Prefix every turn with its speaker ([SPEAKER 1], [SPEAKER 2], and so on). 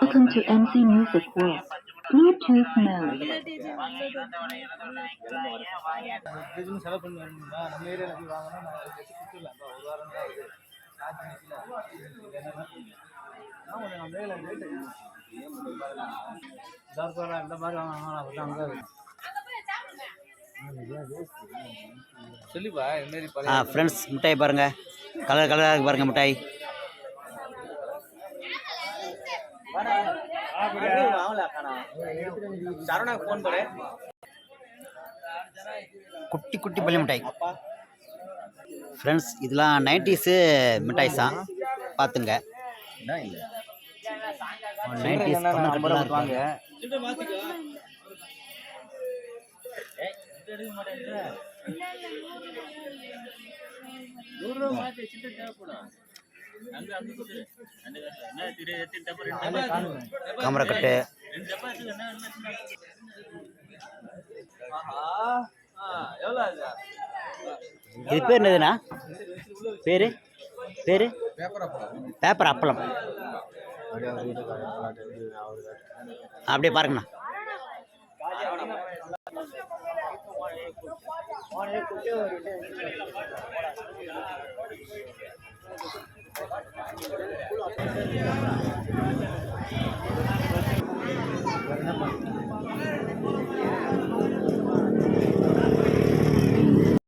[SPEAKER 1] Welcome to MC Music World. Bluetooth mode.
[SPEAKER 2] இதுன்னு செலவு பண்ணி வரணும்னா நம்ம ஏரியாவில் போய் வாங்கினா நான் அதுக்கு கொடுத்துடலாம் ஒரு வாரம் தான் ஆகுது சார்ஜ் நிற்கல ஆமாம் நம்ம மேலே ரேட்டு தார்பாரா இந்த மாதிரி வாங்கினா அப்படி அங்கே சொல்லிப்பா இது மாதிரி
[SPEAKER 3] ஆ ஃப்ரெண்ட்ஸ் மிட்டாய் பாருங்கள் கலர் கலராக இருக்கு பாருங்கள் மிட்டாய் குட்டி குட்டி பள்ளி மிட்டாய். ஃப்ரெண்ட்ஸ் இதெல்லாம் நைன்டிஸு மிட்டாய்ஸ்? தான் பார்த்துங்க. நைன்டிஸ்
[SPEAKER 2] வாங்க எவ்வளோ அது?
[SPEAKER 3] இது பேர் என்னதுண்ணா? பேர்? பேர்? பேப்பர் அப்பளம். அப்படியே பாருங்கண்ணா. Yeah.